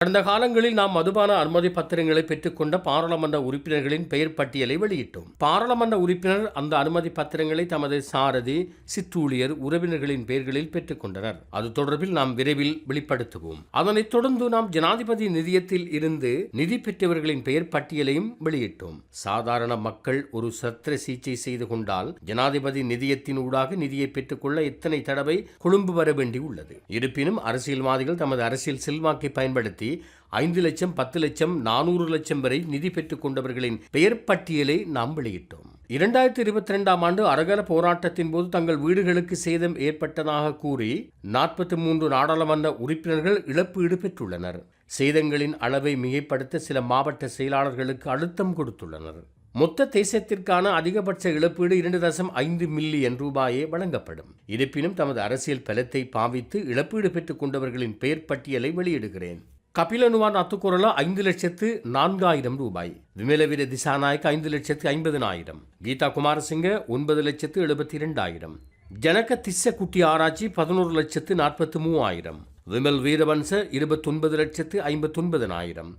கடந்த காலங்களில் நாம் மதுபான அனுமதி பத்திரங்களை பெற்றுக்கொண்ட பாராளுமன்ற உறுப்பினர்களின் பெயர் பட்டியலை வெளியிட்டோம். பாராளுமன்ற உறுப்பினர் அந்த அனுமதி பத்திரங்களை தமது சாரதி சிற்றூழியர் உறவினர்களின் பெயர்களில் பெற்றுக்கொண்டனர். அது தொடர்பில் நாம் விரைவில் வெளிப்படுத்துவோம். அதனைத் தொடர்ந்து நாம் ஜனாதிபதி நிதியத்தில் இருந்து நிதி பெற்றவர்களின் பெயர் பட்டியலையும் வெளியிட்டோம். சாதாரண மக்கள் ஒரு சத்திர சிகிச்சை செய்து கொண்டால் ஜனாதிபதி நிதியத்தின் ஊடாக நிதியை பெற்றுக்கொள்ள எத்தனை தடவை கொழும்பு வர வேண்டியுள்ளது? இருப்பினும் அரசியல்வாதிகள் தமது அரசியல் செல்வாக்கை பயன்படுத்தி ஐந்து லட்சம் பத்து லட்சம் நானூறு லட்சம் வரை நிதி பெற்றுக் கொண்டவர்களின் பெயர் பட்டியலை நாம் வெளியிட்டோம். இரண்டாயிரத்தி இருபத்தி ரெண்டாம் ஆண்டு அரகல போராட்டத்தின் போது தங்கள் வீடுகளுக்கு சேதம் ஏற்பட்டதாக கூறி நாற்பத்தி மூன்று நாடாளுமன்ற உறுப்பினர்கள் இழப்பீடு பெற்றுள்ளனர். சேதங்களின் அளவை மிகைப்படுத்த சில மாவட்ட செயலாளர்களுக்கு அழுத்தம் கொடுத்துள்ளனர். மொத்த தேசத்திற்கான அதிகபட்ச இழப்பீடு இரண்டு தசம் ஐந்து மில்லியன் ரூபாயே வழங்கப்படும். இருப்பினும் தமது அரசியல் பலத்தை பாவித்து இழப்பீடு பெற்றுக் கொண்டவர்களின் பெயர் பட்டியலை வெளியிடுகிறேன். கபிலனுவான் அத்துக்குரலா ஐந்து லட்சத்து நான்காயிரம் ரூபாய். விமலவீர திசாநாயக் ஐந்து லட்சத்து ஐம்பதனாயிரம். கீதா குமாரசிங்க ஒன்பது லட்சத்து எழுபத்தி இரண்டாயிரம் ஜனக திஸ்ஸ குட்டி ஆராய்ச்சி பதினோரு லட்சத்து நாற்பத்தி மூவாயிரம். விமல் வீரவன்ச இருபத்தொன்பது லட்சத்து ஐம்பத்தொன்பதனாயிரம்.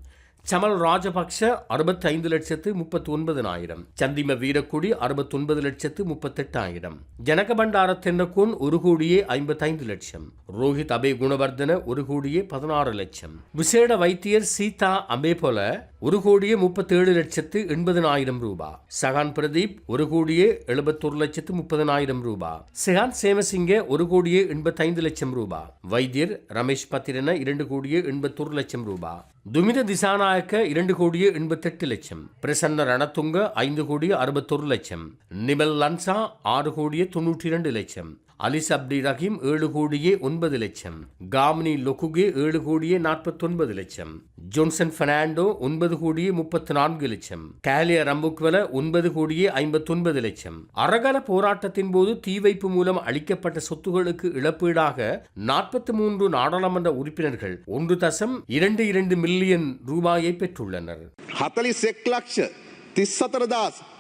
சமல் ராஜபக்ஷ அறுபத்தி ஐந்து லட்சத்து முப்பத்தி ஒன்பதனாயிரம் சந்திம வீரக்குடி அறுபத்தொன்பது லட்சத்து முப்பத்தெட்டாயிரம் ஜனக பண்டார ஒரு கோடியே ஐம்பத்தைந்து லட்சம். ரோஹித் அபே குணவர்தன ஒரு கோடியே பதினாறு லட்சம். விசேட வைத்தியர் சீதா அம்பேபோல ஒரு கோடியே முப்பத்தேழு லட்சத்து எண்பதனாயிரம் ரூபாய் சகான் பிரதீப் ஒரு கோடியே எழுபத்தொரு லட்சத்து முப்பதனாயிரம் ரூபாய் சிகான் சேமசிங்க ஒரு கோடியே எண்பத்தைந்து லட்சம் ரூபாய் வைத்தியர் ரமேஷ் பத்திரன இரண்டு கோடியே எண்பத்தொரு லட்சம் ரூபாய் துமித திசாநாயக்க இரண்டு கோடியே எண்பத்தெட்டு லட்சம். பிரசன்ன ரணத்துங்க ஐந்து கோடியே அறுபத்தொரு லட்சம். நிமல் லன்சா ஆறு கோடியே தொன்னூற்றி இரண்டு லட்சம். அலிஸ் அப்டி ரஹீம் ஏழு கோடியே ஒன்பது லட்சம். காமினி லொகுகே ஏழு கோடியே நாற்பத்தொன்பது லட்சம். ஜோன்சன் பெர்னாண்டோ ஒன்பது கோடியே முப்பத்தி நான்கு லட்சம். கேலிய ரம்புக்வல ஒன்பது கோடியே ஐம்பத்தொன்பது லட்சம். அரகல போராட்டத்தின் போது தீ வைப்பு மூலம் அளிக்கப்பட்ட சொத்துகளுக்கு இழப்பீடாக நாற்பத்தி மூன்று நாடாளுமன்ற உறுப்பினர்கள் ஒன்று தசம் இரண்டு இரண்டு மில்லியன் ரூபாயை பெற்றுள்ளனர்.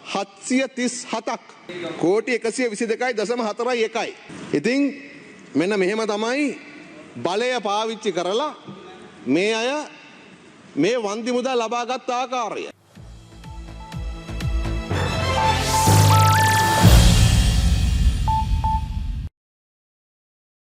හතලිස් එක් ලක්ෂ තිස් සතරදස් හත්සිය තිස් හතක් කෝටි එකසිය විසි දෙකයි දසම හතරයි එකයි. ඉතිං මෙන්න මෙහෙම තමයි බලය පාවිච්චි කරලා මේ අය මේ වන්දි මුදා ලබාගත් ආකාරය.